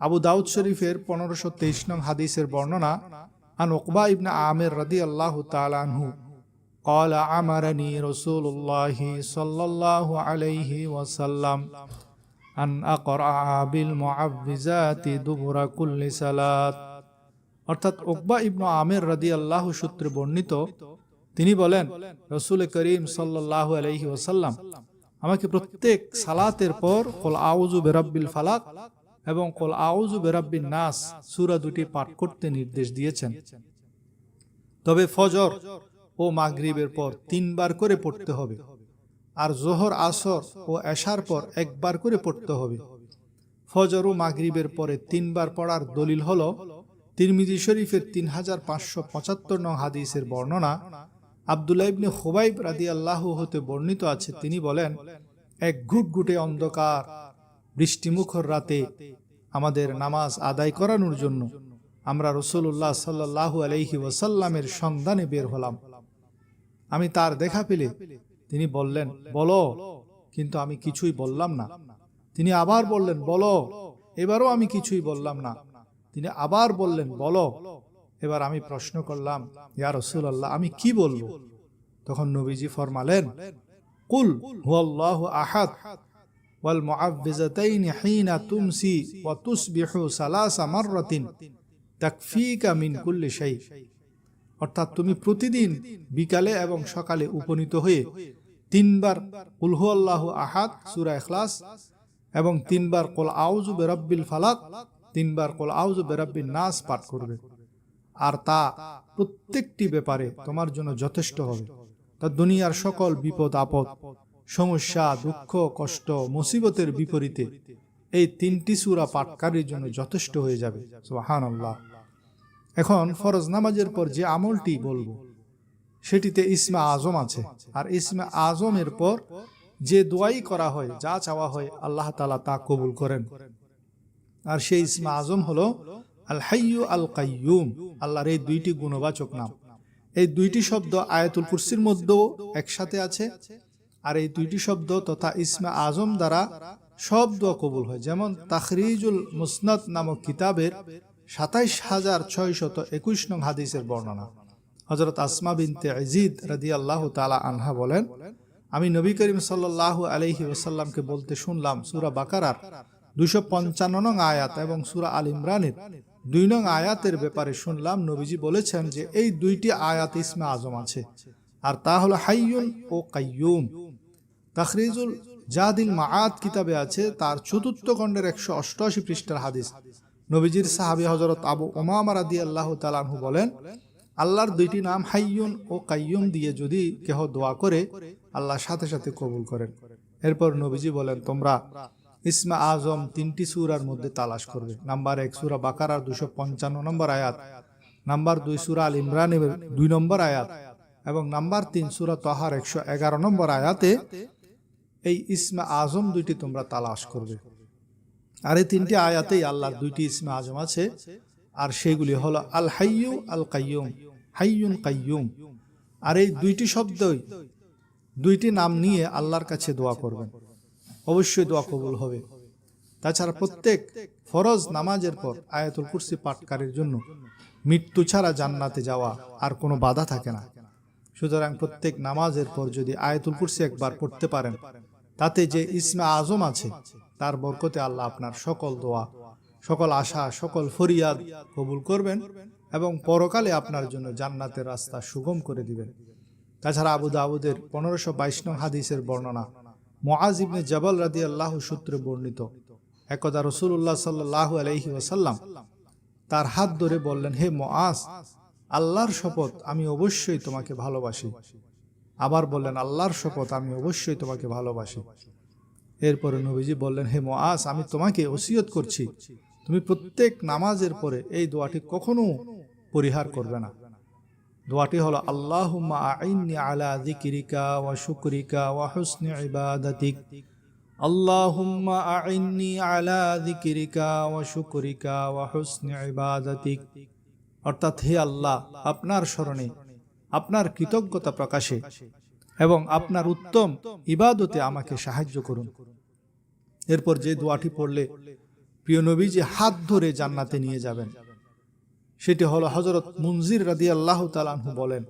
আবু দাউদ শরীফের পনেরোশো তেইশ নং হাদিসের বর্ণনা আন ওকবা ইবনে আমের রদি আল্লাহ তালানহু قال أمرني رسول الله صلى الله عليه وسلم أن أقرأ بالمعوذات دبر كل صلاة অর্থাৎ ওকবা ইবনু আমের রাদি আল্লাহ সূত্রে বর্ণিত তিনি বলেন রসুল করিম সাল্লাহ আলহি ওসাল্লাম আমাকে প্রত্যেক সালাতের পর কল আউজু বেরাব্বিল ফালাক এবং কল আউজু বেরাব্বিন নাস সুরা দুটি পাঠ করতে নির্দেশ দিয়েছেন। তবে ফজর ও মাগরিবের পর তিনবার করে পড়তে হবে আর জোহর, আসর ও এশার পর একবার করে পড়তে হবে। ফজর ও মাগরিবের পরে তিনবার পড়ার দলিল হল, তিরমিজি শরীফের তিন হাজার পাঁচশো পঁচাত্তর নং হাদিসের বর্ণনা আবদুল্লাহ ইবনে হুবাইব রাদি আল্লাহ হতে বর্ণিত আছে। তিনি বলেন, এক ঘুটঘুটে অন্ধকার, বৃষ্টিমুখর রাতে আমাদের নামাজ আদায় করানোর জন্য আমরা রসুল্লাহ সাল্লাহ আলহি ওয়াসাল্লামের সন্ধানে বের হলাম। আমি তার দেখা পেলে তিনি বললেন, বলো। কিন্তু আমি কিছুই বললাম না। তিনি আবার বললেন, বলো। এবারও আমি কিছুই বললাম না। তিনি আবার বললেন, বলো। এবার আমি প্রশ্ন করলাম, ইয়া রসুল আল্লাহ আমি কি বলব? তখন নবীজি ফরমালেন, কুল হুয়াল্লাহ আহাদ। ওয়াল মুআব্বিজাতাইন হিনা তুমসি ওয়া তুসবিহু সালাসা মাররাতিন তাকফিকা মিন কুল্লি শাই। অর্থাৎ তুমি প্রতিদিন বিকালে এবং সকালে উপনীত হয়ে তিনবার উলহু আল্লাহ আহাদ, সুরা এখলাস এবং তিনবার কল আউজু বেরব্বিল ফালাক, তিনবার কল আউজু বেরব্বিল নাস পাঠ করবে। আর তা প্রত্যেকটি ব্যাপারে তোমার জন্য যথেষ্ট হবে। তা দুনিয়ার সকল বিপদ আপদ সমস্যা, দুঃখ, কষ্ট, মুসিবতের বিপরীতে এই তিনটি সুরা পাঠকারীর জন্য যথেষ্ট হয়ে যাবে। সুহান আল্লাহ এখন ফরজ নামাজের পর যে আমলটি বলব, সেটিতে ইসমা আজম আছে। আর ইসমা আজমের পর যে দোয়াই করা হয়, যা চাওয়া হয়, আল্লাহ তালা তা কবুল করেন। আর সেই ইসমা আজম হলো আল হাইয়ু আল কাইয়ুম আল্লাহর এই দুইটি গুণবাচক নাম। এই দুইটি শব্দ আয়াতুল কুরসির মধ্যেও একসাথে আছে। আর এই দুইটি শব্দ তথা ইসমা আজম দ্বারা সব দোয়া কবুল হয়। যেমন তাখরিজুল মুসনাদ নামক কিতাবের সাতাইশ হাজার ছয় শত একুশ নং হাদিসের বর্ণনা। হজরত আসমা বিনতে আজিদ রাদি আল্লাহ তালা আনহা বলেন, আমি নবী করিম সাল্লাহ আলহি ওসাল্লামকে বলতে শুনলাম, সুরা বাকারার দুশো পঞ্চান্ন নং আয়াত এবং সুরা আল ইমরানের দুই নং আয়াতের ব্যাপারে শুনলাম, নবীজি বলেছেন যে এই দুইটি আয়াত ইসমে আজম আছে। আর তা হলো হাইয়ুন ও কাইয়ুম। তাখরিজুল জাদিল মাআত কিতাবে আছে, তার চতুর্থ খণ্ডের একশো অষ্টআশি পৃষ্ঠার হাদিস। নবীজির সাহাবি হজরত আবু ওমামা রাদি আল্লাহ তালানহু বলেন, আল্লাহর দুইটি নাম হাইয়ুন ও কাইয়ুম দিয়ে যদি কেহ দোয়া করে, আল্লাহ সাথে সাথে কবুল করেন। এরপর নবীজি বলেন, তোমরা ইসমা আজম তিনটি সুরার মধ্যে তালাশ করবে। নাম্বার এক, সুরা বাকারার দুশো পঞ্চান্ন নম্বর আয়াত। নাম্বার দুই, সুরা আল ইমরানের দুই নম্বর আয়াত। এবং নাম্বার তিন সুরা তহার একশো এগারো নম্বর আয়াতে, এই ইসমা আজম দুইটি তোমরা তালাশ করবে। আর এই তিনটি আয়াতেই আল্লাহর দুইটি ইসমা আজম আছে, আর সেগুলি হলো আল হাইয়ু আল কাইয়ুম হাইয়ুন কাইয়ুম। আর এই দুইটি শব্দই দুইটি নাম নিয়ে আল্লাহর কাছে দোয়া করবেন। অবশ্যই দোয়া কবুল হবে। তাছাড়া প্রত্যেক ফরজ নামাজের পর আয়াতুল কুরসি পাঠকারীর জন্য মৃত্যু ছাড়া জান্নাতে যাওয়া আর কোনো বাধা থাকে না। সুতরাং প্রত্যেক নামাজের পর যদি আয়াতুল কুরসি একবার পড়তে পারেন, তাতে যে ইসমা আজম আছে, তার বরকতে আল্লাহ আপনার সকল দোয়া, সকল আশা, সকল ফরিয়াদ কবুল করবেন এবং পরকালে আপনার জন্য জান্নাতের রাস্তা সুগম করে দিবেন। তাছাড়া আবু দাউদের পনেরোশো বাইশ নং হাদিসের বর্ণনা মোয়াজ ইবনে জবাল রাদি আল্লাহ সূত্রে বর্ণিত। একদা রসুল্লাহ সাল্লাহ আলহি ওসাল্লাম তার হাত ধরে বললেন, হে মোয়াজ আল্লাহর শপথ আমি অবশ্যই তোমাকে ভালোবাসি। আবার বললেন, আল্লাহর শপথ আমি অবশ্যই তোমাকে ভালোবাসি। এরপরে নবীজি বললেন, হে মোয়াজ আমি তোমাকে ওসিয়ত করছি। তুমি প্রত্যেক নামাজের পরে এই দোয়াটি কখনো পরিহার করবে না। দোয়াটি হলো, আল্লাহুম্মা আইন্নি আলা ওয়া আইন্নি আলা ওয়া অর্থাৎ হে আল্লাহ, আপনার স্মরণে আপনার কৃতজ্ঞতা প্রকাশে এবং আপনার উত্তম ইবাদতে আমাকে সাহায্য করুন। এরপর যে দোয়াটি পড়লে, প্রিয় নবী যে হাত ধরে জান্নাতে নিয়ে যাবেন। সেটি হলো হজরত মুনজির রাদি আল্লাহ তালাহু বলেন,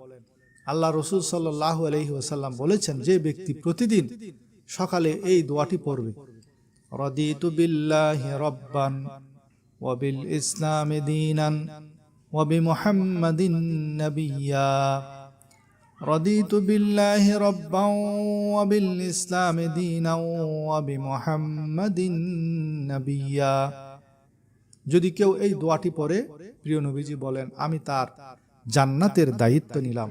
আল্লাহ রসুল সাল্লাহ আলহি ওসাল্লাম বলেছেন, যে ব্যক্তি প্রতিদিন সকালে এই দোয়াটি পড়বে, রদিতু বিল্লাহি রব্বান ওয়াবিল ইসলামে দিনান ওয়াবি মুহাম্মাদিন নবিয়্যা رضيت بالله ربا وبالإسلام دينا وبمحمد نبيا যদি কেউ এই দোয়াটি পড়ে প্রিয় নবীজি বলেন আমি তার জান্নাতের দায়িত্ব নিলাম